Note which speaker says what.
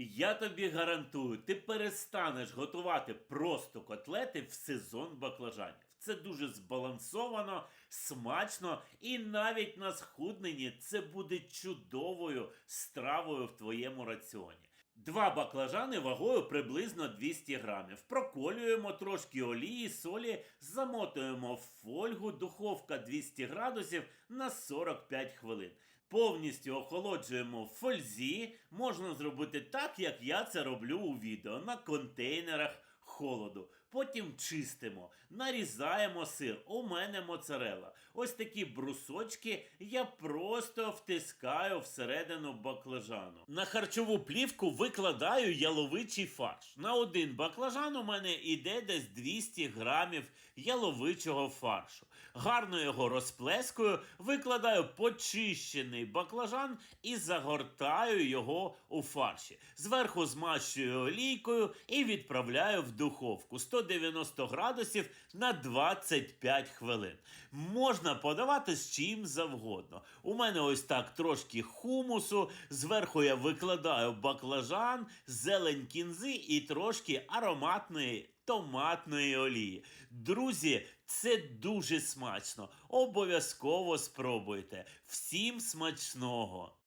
Speaker 1: Я тобі гарантую, ти перестанеш готувати просто котлети в сезон баклажанів. Це дуже збалансовано, смачно і навіть на схудненні це буде чудовою стравою в твоєму раціоні. Два баклажани вагою приблизно 200 грамів. Проколюємо трошки олії, солі, замотуємо в фольгу, духовка 200 градусів на 45 хвилин. Повністю охолоджуємо в фользі. Можна зробити так, як я це роблю у відео на контейнерах холоду. Потім чистимо, нарізаємо сир. У мене моцарела. Ось такі брусочки я просто втискаю всередину баклажану. На харчову плівку викладаю яловичий фарш. На один баклажан у мене йде десь 200 грамів яловичого фаршу. Гарно його розплескую, викладаю почищений баклажан і загортаю його у фарші. Зверху змащую олійкою і відправляю в духовку 190 градусів на 25 хвилин. Можна подавати з чим завгодно. У мене ось так трошки хумусу, зверху я викладаю баклажан, зелень кінзи і трошки ароматної. Томатної олії. Друзі, це дуже смачно. Обов'язково спробуйте. Всім смачного!